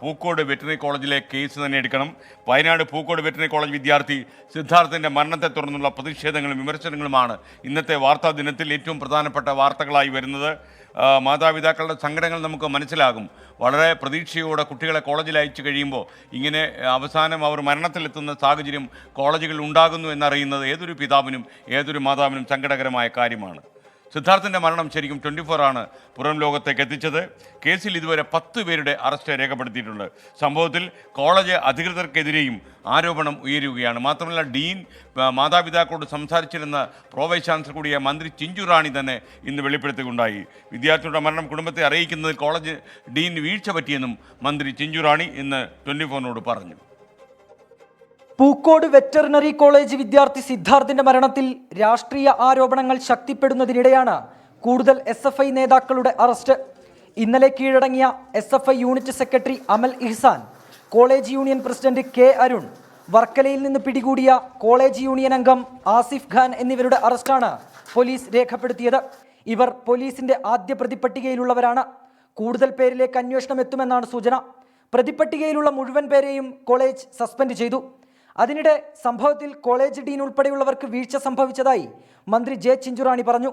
Pookode veterinary കോളേജിലെ case തന്നെ എടുക്കണം. വയനാട് പൂക്കോട് വെറ്ററിനറി കോളേജ് വിദ്യാർത്ഥി സിദ്ധാർത്ഥിന്റെ മരണത്തെ തുടർന്നുള്ള പ്രതിഷേധങ്ങളും വിമർശനങ്ങളുമാണ് ഇന്നത്തെ വാർത്താ ദിനത്തിൽ ഏറ്റവും പ്രധാനപ്പെട്ട വാർത്തകളായി വരുന്നത്. മാതാപിതാക്കളുടെ സങ്കടങ്ങൾ നമുക്ക് മനസ്സിലാകും. വളരെ പ്രതീക്ഷയോടെ കുട്ടികളെ കോളേജിൽ അയച്ചു കഴിയുമ്പോൾ ഇങ്ങനെ അവസാനം അവർ മരണത്തിലെത്തുന്ന സാഹചര്യം കോളേജുകളിൽ ഉണ്ടാകുന്നു എന്നറിയുന്നത് ഏതൊരു പിതാവിനും ഏതൊരു മാതാവിനും സങ്കടകരമായ കാര്യമാണ്. സിദ്ധാർത്ഥിന്റെ മരണം ശരിക്കും ട്വന്റി ഫോർ ആണ് പുറം ലോകത്തേക്ക് എത്തിച്ചത്. കേസിൽ ഇതുവരെ പത്ത് പേരുടെ അറസ്റ്റ് രേഖപ്പെടുത്തിയിട്ടുണ്ട്. സംഭവത്തിൽ കോളേജ് അധികൃതർക്കെതിരെയും ആരോപണം ഉയരുകയാണ്. മാത്രമല്ല ഡീൻ മാതാപിതാക്കളോട് സംസാരിച്ചിരുന്ന പ്രോ വൈസ് ചാൻസലർ കൂടിയ മന്ത്രി ചിഞ്ചു റാണി തന്നെ ഇന്ന് വെളിപ്പെടുത്തുകയുണ്ടായി. വിദ്യാർത്ഥിയുടെ മരണം കുടുംബത്തെ അറിയിക്കുന്നതിൽ കോളേജ് ഡീൻ വീഴ്ച പറ്റിയെന്നും മന്ത്രി ചിഞ്ചു റാണി ഇന്ന് ട്വന്റി ഫോറിനോട് പറഞ്ഞു. പൂക്കോട് വെറ്ററിനറി കോളേജ് വിദ്യാർത്ഥി സിദ്ധാർത്ഥിന്റെ മരണത്തിൽ രാഷ്ട്രീയ ആരോപണങ്ങൾ ശക്തിപ്പെടുന്നതിനിടെയാണ് കൂടുതൽ എസ് എഫ് ഐ നേതാക്കളുടെ അറസ്റ്റ്. ഇന്നലെ കീഴടങ്ങിയ S F I unit secretary Amal Ihsan college union president K Arun വർക്കലയിൽ നിന്ന് പിടികൂടിയ കോളേജ് യൂണിയൻ അംഗം ആസിഫ് ഖാൻ എന്നിവരുടെ അറസ്റ്റാണ് പോലീസ് രേഖപ്പെടുത്തിയത്. ഇവർ പോലീസിന്റെ ആദ്യ പ്രതിപ്പട്ടികയിലുള്ളവരാണ്. കൂടുതൽ പേരിലേക്ക് അന്വേഷണം എത്തുമെന്നാണ് സൂചന. പ്രതിപ്പട്ടികയിലുള്ള മുഴുവൻ പേരെയും കോളേജ് സസ്പെൻഡ് ചെയ്തു. അതിനിടെ സംഭവത്തിൽ കോളേജ് ഡീൻ ഉൾപ്പെടെയുള്ളവർക്ക് വീഴ്ച സംഭവിച്ചതായി മന്ത്രി ജെ ചിഞ്ചുറാണി പറഞ്ഞു.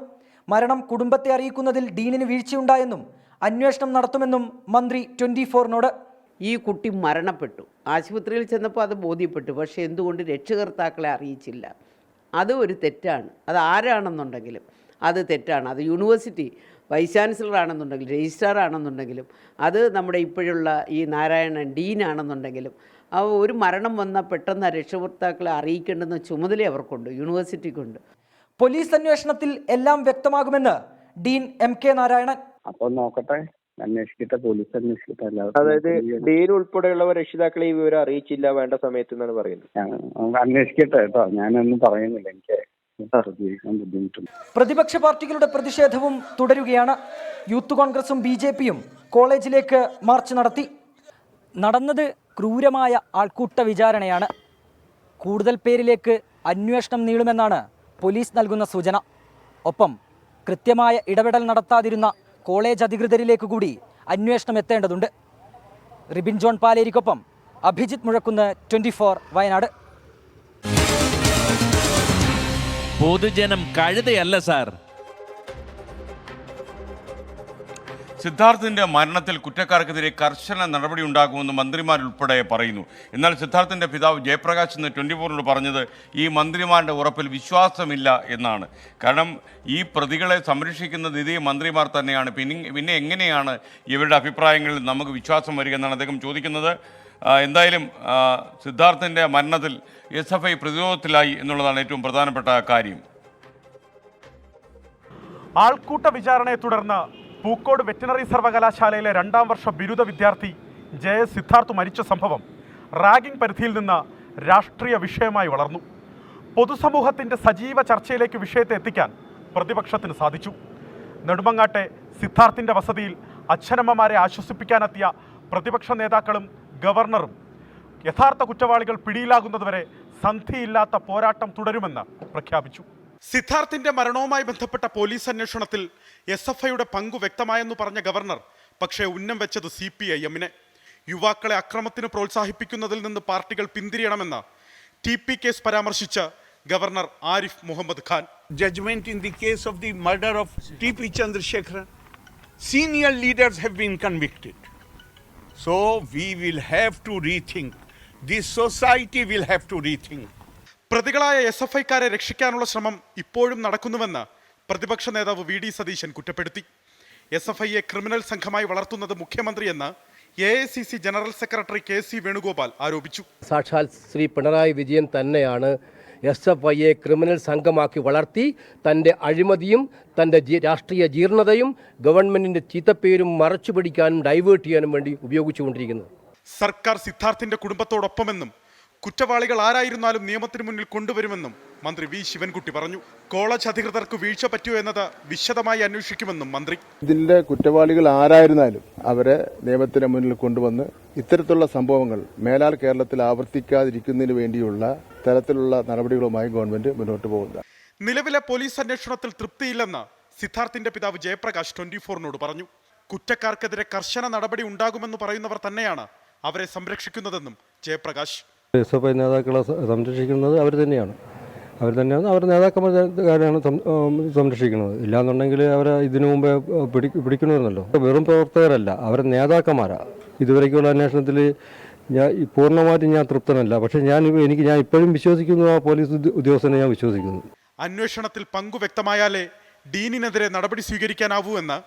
മരണം കുടുംബത്തെ അറിയിക്കുന്നതിൽ ഡീനിന് വീഴ്ചയുണ്ടായെന്നും അന്വേഷണം നടത്തുമെന്നും മന്ത്രി ട്വന്റി ഫോറിനോട്. ഈ കുട്ടി മരണപ്പെട്ടു. ആശുപത്രിയിൽ ചെന്നപ്പോൾ അത് ബോധ്യപ്പെട്ടു. പക്ഷേ എന്തുകൊണ്ട് രക്ഷകർത്താക്കളെ അറിയിച്ചില്ല? അത് ഒരു തെറ്റാണ്. അത് ആരാണെന്നുണ്ടെങ്കിലും അത് തെറ്റാണ്. അത് യൂണിവേഴ്സിറ്റി വൈസ് ചാൻസലർ ആണെന്നുണ്ടെങ്കിലും രജിസ്ട്രാർ ആണെന്നുണ്ടെങ്കിലും അത് നമ്മുടെ ഇപ്പോഴുള്ള ഈ നാരായണൻ ഡീൻ ആണെന്നുണ്ടെങ്കിലും ആ ഒരു മരണം വന്നാൽ പെട്ടെന്ന് ആ രക്ഷകർത്താക്കളെ അറിയിക്കേണ്ടെന്ന ചുമതല അവർക്കുണ്ട് യൂണിവേഴ്സിറ്റിക്കുണ്ട്. പോലീസ് അന്വേഷണത്തിൽ എല്ലാം വ്യക്തമാകുമെന്ന് ഡീൻ എം കെ നാരായണൻ. അപ്പൊ നോക്കട്ടെ അന്വേഷിക്കട്ടെ പോലീസ് അന്വേഷിക്കട്ടെ അതായത് ഡീൻ ഉൾപ്പെടെയുള്ളവർ രക്ഷിതാക്കളെ ഈ വിവരം അറിയിച്ചില്ല വേണ്ട സമയത്ത് എന്നാണ് പറയുന്നത്? ഞാൻ- അന്വേഷിക്കട്ടെ കേട്ടോ. ഞാനൊന്നും പറയുന്നില്ല എനിക്ക് പ്രതിപക്ഷ പാർട്ടികളുടെ പ്രതിഷേധവും തുടരുകയാണ്. യൂത്ത് കോൺഗ്രസും ബി ജെ പിയും കോളേജിലേക്ക് മാർച്ച് നടത്തി. നടന്നത് ക്രൂരമായ ആൾക്കൂട്ട വിചാരണയാണ് കൂടുതൽ പേരിലേക്ക് അന്വേഷണം നീളുമെന്നാണ് പോലീസ് നൽകുന്ന സൂചന. ഒപ്പം കൃത്യമായ ഇടപെടൽ നടത്താതിരുന്ന കോളേജ് അധികൃതരിലേക്ക് കൂടി അന്വേഷണം എത്തേണ്ടതുണ്ട്. റിബിൻ ജോൺ പാലേരിക്കൊപ്പം അഭിജിത്ത് മുഴക്കുന്ന് ട്വന്റി വയനാട്. പൊതുജനം കഴുതയല്ല സാർ. സിദ്ധാർത്ഥിന്റെ മരണത്തിൽ കുറ്റക്കാർക്കെതിരെ കർശന നടപടി ഉണ്ടാകുമെന്ന് മന്ത്രിമാരുൾപ്പെടെ പറയുന്നു. എന്നാൽ സിദ്ധാർത്ഥിന്റെ പിതാവ് ജയപ്രകാശ് എന്ന് ട്വന്റി ഫോറിനോട് പറഞ്ഞത് ഈ മന്ത്രിമാരുടെ ഉറപ്പിൽ വിശ്വാസമില്ല എന്നാണ്. കാരണം ഈ പ്രതികളെ സംരക്ഷിക്കുന്ന നിധി മന്ത്രിമാർ തന്നെയാണ്. പിന്നെ പിന്നെ എങ്ങനെയാണ് ഇവരുടെ അഭിപ്രായങ്ങളിൽ നമുക്ക് വിശ്വാസം വരിക എന്നാണ് അദ്ദേഹം ചോദിക്കുന്നത്. എന്തായാലും സിദ്ധാർത്ഥിന്റെ മരണത്തിൽ എസ് എഫ് ഐ പ്രതിരോധത്തിലായി എന്നുള്ളതാണ് ഏറ്റവും പ്രധാനപ്പെട്ട കാര്യം. ആൾക്കൂട്ട വിചാരണയെ തുടർന്ന് പൂക്കോട് വെറ്റിനറി സർവകലാശാലയിലെ രണ്ടാം വർഷ ബിരുദ വിദ്യാർത്ഥി ജെ എസ് സിദ്ധാർത്ഥ് മരിച്ച സംഭവം റാഗിംഗ് പരിധിയിൽ നിന്ന് രാഷ്ട്രീയ വിഷയമായി വളർന്നു. പൊതുസമൂഹത്തിന്റെ സജീവ ചർച്ചയിലേക്ക് വിഷയത്തെ എത്തിക്കാൻ പ്രതിപക്ഷത്തിന് സാധിച്ചു. നെടുമങ്ങാട്ടെ സിദ്ധാർത്ഥിന്റെ വസതിയിൽ അച്ഛനമ്മമാരെ ആശ്വസിപ്പിക്കാനെത്തിയ പ്രതിപക്ഷ നേതാക്കളും ഗവർണറും യഥാർത്ഥ കുറ്റവാളികൾ പിടിയിലാകുന്നതുവരെ സന്ധിയില്ലാത്ത പോരാട്ടം തുടരുമെന്ന് പ്രഖ്യാപിച്ചു. സിദ്ധാർത്ഥിന്റെ മരണവുമായി ബന്ധപ്പെട്ട പോലീസ് അന്വേഷണത്തിൽ എസ് എഫ് ഐയുടെ പങ്കു വ്യക്തമായെന്ന് പറഞ്ഞ ഗവർണർ പക്ഷേ ഉന്നം വെച്ചത് സി പി ഐ എമ്മിനെ യുവാക്കളെ അക്രമത്തിന് പ്രോത്സാഹിപ്പിക്കുന്നതിൽ നിന്ന് പാർട്ടികൾ പിന്തിരിയണമെന്ന് ടി പി കേസ് പരാമർശിച്ച governor Arif Muhammad Khan. Judgment in the case of the murder of T P Chandrasekhar senior leaders have been convicted so we will have to rethink the society will have to rethink. പ്രതികളായ S F ഐക്കാരെ രക്ഷിക്കാനുള്ള ശ്രമം ഇപ്പോഴും നടക്കുന്നുവെന്ന് പ്രതിപക്ഷ നേതാവ് V D Satheesan കുറ്റപ്പെടുത്തി. S F ഐയെ ക്രിമിനൽ സംഘമായി വളർത്തുന്നത് മുഖ്യമന്ത്രിയെന്ന് A I C C general secretary K C Venugopal ആരോപിച്ചു. സാക്ഷാൽ ശ്രീ പിണറായി വിജയൻ തന്നെയാണ് എസ് എഫ് ഐയെ ക്രിമിനൽ സംഘമാക്കി വളർത്തി തന്റെ അഴിമതിയും തന്റെ രാഷ്ട്രീയ ജീർണതയും ഗവൺമെന്റിന്റെ ചീത്തപ്പേരും മറച്ചു പിടിക്കാനും ഡൈവേർട്ട് ചെയ്യാനും വേണ്ടി ഉപയോഗിച്ചുകൊണ്ടിരിക്കുന്നത് സർക്കാർ സിദ്ധാർത്ഥിന്റെ കുടുംബത്തോടൊപ്പമെന്നും കുറ്റവാളികൾ ആരായിരുന്നാലും നിയമത്തിന് മുന്നിൽ കൊണ്ടുവരുമെന്നും മന്ത്രി വി ശിവൻകുട്ടി പറഞ്ഞു. കോളേജ് അധികൃതർക്ക് വീഴ്ച പറ്റിയോ എന്നത് വിശദമായി അന്വേഷിക്കുമെന്നും മന്ത്രി. ഇതിന്റെ കുറ്റവാളികൾ ആരായിരുന്നാലും അവരെ നിയമത്തിന് മുന്നിൽ കൊണ്ടുവന്ന് ഇത്തരത്തിലുള്ള സംഭവങ്ങൾ മേലാൽ കേരളത്തിൽ ആവർത്തിക്കാതിരിക്കുന്നതിന് വേണ്ടിയുള്ള തരത്തിലുള്ള നടപടികളുമായി ഗവൺമെന്റ് മുന്നോട്ട് പോകുന്നത് നിലവിലെ പോലീസ് അന്വേഷണത്തിൽ തൃപ്തിയില്ലെന്ന് സിദ്ധാർത്ഥിന്റെ പിതാവ് ജയപ്രകാശ് ട്വന്റി ഫോറിനോട് പറഞ്ഞു. കുറ്റക്കാർക്കെതിരെ കർശന നടപടി ഉണ്ടാകുമെന്ന് പറയുന്നവർ തന്നെയാണ് അവരെ സംരക്ഷിക്കുന്നതെന്നും ജയപ്രകാശ് എസ് എഫ് ഐ നേതാക്കളെ സംരക്ഷിക്കുന്നത് അവർ തന്നെയാണ്. അവർ തന്നെയാണ് അവരുടെ നേതാക്കന്മാരാണ് സംരക്ഷിക്കുന്നത്. ഇല്ലാന്നുണ്ടെങ്കിൽ അവരെ ഇതിനു മുമ്പേ പിടി പിടിക്കണമെന്നല്ലോ വെറും പ്രവർത്തകരല്ല അവരെ നേതാക്കന്മാരാണ് ഇതുവരേക്കുള്ള അന്വേഷണത്തിൽ ഞാൻ പൂർണമായിട്ടും ഞാൻ തൃപ്തനല്ല. പക്ഷേ ഞാൻ എനിക്ക് ഞാൻ ഇപ്പോഴും വിശ്വസിക്കുന്നു ആ പോലീസ് ഉദ്യ- ഉദ്യോഗസ്ഥനെ ഞാൻ വിശ്വസിക്കുന്നു. അന്വേഷണത്തിൽ പങ്കു വ്യക്തമായാലേ ഡീനിനെതിരെ നടപടി സ്വീകരിക്കാനാവൂ എന്ന്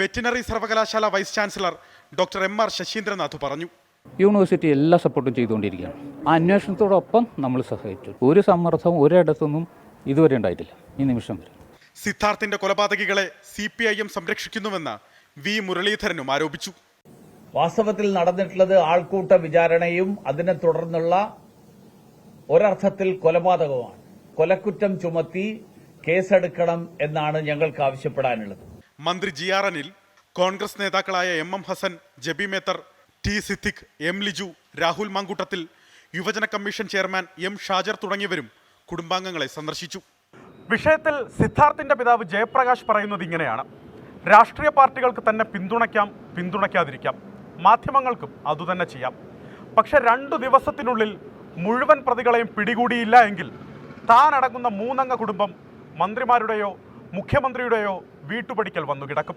വെറ്റിനറി സർവകലാശാല vice chancellor doctor M R Sasindranath പറഞ്ഞു. യൂണിവേഴ്സിറ്റി എല്ലാ സപ്പോർട്ടും ചെയ്തുകൊണ്ടിരിക്കുകയാണ്. ആ അന്വേഷണത്തോടൊപ്പം നമ്മൾ സഹായിച്ചു ഒരു സമ്മർദ്ദവും ഒരിടത്തൊന്നും ഇതുവരെ ഉണ്ടായിട്ടില്ല. ഈ നിമിഷം വരെ. സിദ്ധാർത്ഥിന്റെ കൊലപാതകികളെ സി പി ഐ എം സംരക്ഷിക്കുന്നുവെന്ന് വി മുരളീധരനും ആരോപിച്ചു. വാസ്തവത്തിൽ നടന്നിട്ടുള്ളത് ആൾക്കൂട്ട വിചാരണയും അതിനെ തുടർന്നുള്ള ഒരർത്ഥത്തിൽ കൊലപാതകമാണ് കൊലക്കുറ്റം ചുമത്തി കേസെടുക്കണം എന്നാണ് ഞങ്ങൾക്ക് ആവശ്യപ്പെടാനുള്ളത്. മന്ത്രി ജി ആർ അനിൽ കോൺഗ്രസ് നേതാക്കളായ M M Hassan Jebi Mather T Siddique M Liju Rahul Mamkoottathil യുവജന കമ്മീഷൻ ചെയർമാൻ എം ഷാജർ തുടങ്ങിയവരും കുടുംബാംഗങ്ങളെ സന്ദർശിച്ചു. വിഷയത്തിൽ സിദ്ധാർത്ഥിന്റെ പിതാവ് ജയപ്രകാശ് പറയുന്നത് ഇങ്ങനെയാണ്. രാഷ്ട്രീയ പാർട്ടികൾക്ക് തന്നെ പിന്തുണയ്ക്കാം പിന്തുണയ്ക്കാതിരിക്കാം. മാധ്യമങ്ങൾക്കും അതുതന്നെ ചെയ്യാം. പക്ഷെ രണ്ടു ദിവസത്തിനുള്ളിൽ മുഴുവൻ പ്രതികളെയും പിടികൂടിയില്ല എങ്കിൽ താൻ അടങ്ങുന്ന മൂന്നംഗ കുടുംബം മന്ത്രിമാരുടെയോ മുഖ്യമന്ത്രിയുടെയോ വീട്ടുപടിക്കൽ വന്നു കിടക്കും.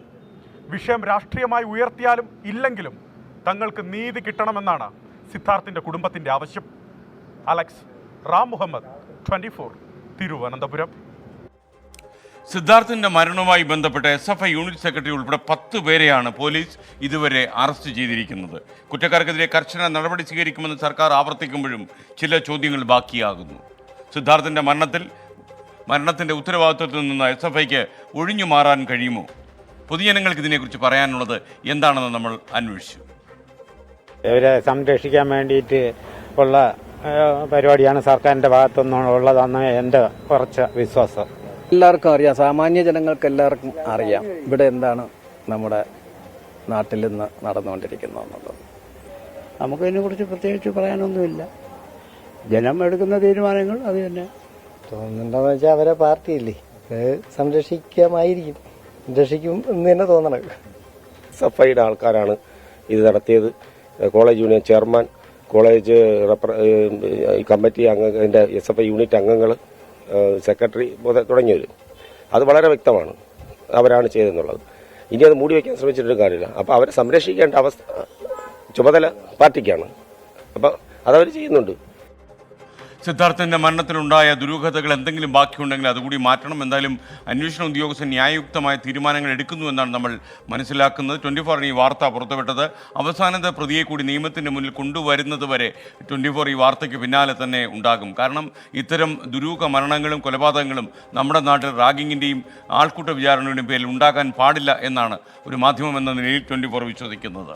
വിഷയം രാഷ്ട്രീയമായി ഉയർത്തിയാലും ഇല്ലെങ്കിലും തങ്ങൾക്ക് നീതി കിട്ടണമെന്നാണ് സിദ്ധാർത്ഥിന്റെ കുടുംബത്തിന്റെ ആവശ്യം. Alex Ram Muhammad twenty four Thiruvananthapuram. സിദ്ധാർത്ഥിന്റെ മരണവുമായി ബന്ധപ്പെട്ട് S F I unit secretary ഉൾപ്പെടെ പത്ത് പേരെയാണ് പോലീസ് ഇതുവരെ അറസ്റ്റ് ചെയ്തിരിക്കുന്നത്. കുറ്റക്കാർക്കെതിരെ കർശന നടപടി സ്വീകരിക്കുമെന്ന് സർക്കാർ ആവർത്തിക്കുമ്പോഴും ചില ചോദ്യങ്ങൾ ബാക്കിയാകുന്നു. സിദ്ധാർത്ഥിന്റെ മരണത്തിൽ മരണത്തിന്റെ ഉത്തരവാദിത്വത്തിൽ നിന്ന് എസ് എഫ് ഐക്ക് ഒഴിഞ്ഞു മാറാൻ കഴിയുമോ? പൊതുജനങ്ങൾക്ക് ഇതിനെക്കുറിച്ച് പറയാനുള്ളത് എന്താണെന്ന് നമ്മൾ അന്വേഷിച്ചു. ഇവരെ സംരക്ഷിക്കാൻ വേണ്ടിയിട്ട് ഉള്ള പരിപാടിയാണ് സർക്കാരിന്റെ ഭാഗത്തുനിന്നുള്ളതെന്ന് എന്റെ കുറച്ച് വിശ്വാസം. എല്ലാവർക്കും അറിയാം. സാമാന്യ ജനങ്ങൾക്ക് എല്ലാവർക്കും അറിയാം ഇവിടെ എന്താണ് നമ്മുടെ നാട്ടിൽ നിന്ന് നടന്നുകൊണ്ടിരിക്കുന്നതെന്നുള്ളത് നമുക്കതിനെ കുറിച്ച് പ്രത്യേകിച്ച് പറയാനൊന്നുമില്ല. ജനം എടുക്കുന്ന തീരുമാനങ്ങൾ അത് തന്നെ. തോന്നുന്നുണ്ടെന്ന് വെച്ചാൽ അവരെ പാർട്ടിയില്ലേ. സംരക്ഷിക്കാമായിരിക്കും. സംരക്ഷിക്കും എന്ന് തന്നെ തോന്നണം. സഫൈഡ് ആൾക്കാരാണ് ഇത് നടത്തിയത്. College union chairman college committee അംഗത്തിന്റെ S F I unit അംഗങ്ങൾ സെക്രട്ടറി തുടങ്ങിയവർ അത് വളരെ വ്യക്തമാണ് അവരാണ് ചെയ്തെന്നുള്ളത്. ഇനി അത് മൂടി വയ്ക്കാൻ ശ്രമിച്ചിട്ടൊരു കാര്യമില്ല. അപ്പോൾ അവരെ സംരക്ഷിക്കേണ്ട അവസ്ഥ ചുമതല പാർട്ടിക്കാണ്. അപ്പോൾ അതവർ ചെയ്യുന്നുണ്ട്. സിദ്ധാർത്ഥിന്റെ മരണത്തിലുണ്ടായ ദുരൂഹതകൾ എന്തെങ്കിലും ബാക്കിയുണ്ടെങ്കിൽ അതുകൂടി മാറ്റണം. എന്തായാലും അന്വേഷണ ഉദ്യോഗസ്ഥൻ ന്യായയുക്തമായ തീരുമാനങ്ങൾ എടുക്കുന്നു എന്നാണ് നമ്മൾ മനസ്സിലാക്കുന്നത്. ട്വന്റി ഫോറിന് ഈ വാർത്ത പുറത്തുവിട്ടത്. അവസാനത്തെ പ്രതിയെ കൂടി നിയമത്തിന്റെ മുന്നിൽ കൊണ്ടുവരുന്നത് വരെ ട്വന്റി ഫോർ ഈ വാർത്തയ്ക്ക് പിന്നാലെ തന്നെ ഉണ്ടാകും. കാരണം ഇത്തരം ദുരൂഹ മരണങ്ങളും കൊലപാതകങ്ങളും നമ്മുടെ നാട്ടിൽ റാഗിങ്ങിന്റെയും ആൾക്കൂട്ട വിചാരണയുടെയും പേരിൽ ഉണ്ടാകാൻ പാടില്ല എന്നാണ് ഒരു മാധ്യമം എന്ന നിലയിൽ ട്വന്റി ഫോർ വിശ്വസിക്കുന്നത്.